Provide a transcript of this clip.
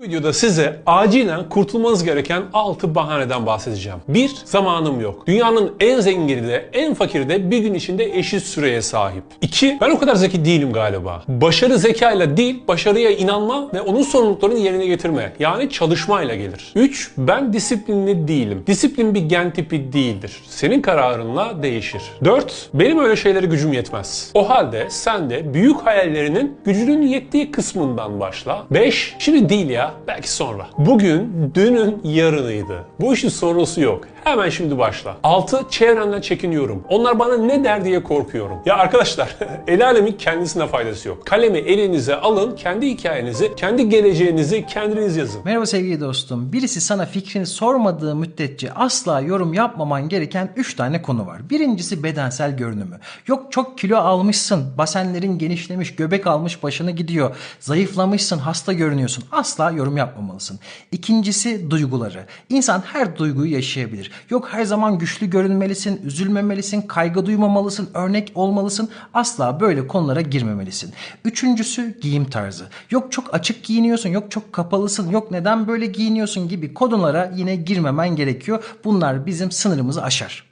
Bu videoda size acilen kurtulmanız gereken 6 bahaneden bahsedeceğim. 1. Zamanım yok. Dünyanın en zengini de en fakiri de bir gün içinde eşit süreye sahip. 2. Ben o kadar zeki değilim galiba. Başarı zekayla değil, başarıya inanma ve onun sorumluluklarını yerine getirme. Yani çalışmayla gelir. 3. Ben disiplinli değilim. Disiplin bir gen tipi değildir. Senin kararınla değişir. 4. Benim öyle şeylere gücüm yetmez. O halde sen de büyük hayallerinin gücünün yettiği kısmından başla. 5. Şimdi değil ya, belki sonra. Bugün dünün yarınıydı. Bu işin sonrası yok. Hemen şimdi başla. 6. Çevremden çekiniyorum. Onlar bana ne der diye korkuyorum. Ya arkadaşlar el alemin kendisine faydası yok. Kalemi elinize alın, kendi hikayenizi, kendi geleceğinizi kendiniz yazın. Merhaba sevgili dostum. Birisi sana fikrini sormadığı müddetçe asla yorum yapmaman gereken 3 tane konu var. Birincisi bedensel görünümü. Yok çok kilo almışsın, basenlerin genişlemiş, göbek almış başını gidiyor. Zayıflamışsın, hasta görünüyorsun. Asla yorum yapmamalısın. İkincisi duyguları. İnsan her duyguyu yaşayabilir. Yok her zaman güçlü görünmelisin, üzülmemelisin, kaygı duymamalısın, örnek olmalısın. Asla böyle konulara girmemelisin. Üçüncüsü giyim tarzı. Yok çok açık giyiniyorsun, yok çok kapalısın, yok neden böyle giyiniyorsun gibi konulara yine girmemen gerekiyor. Bunlar bizim sınırımızı aşar.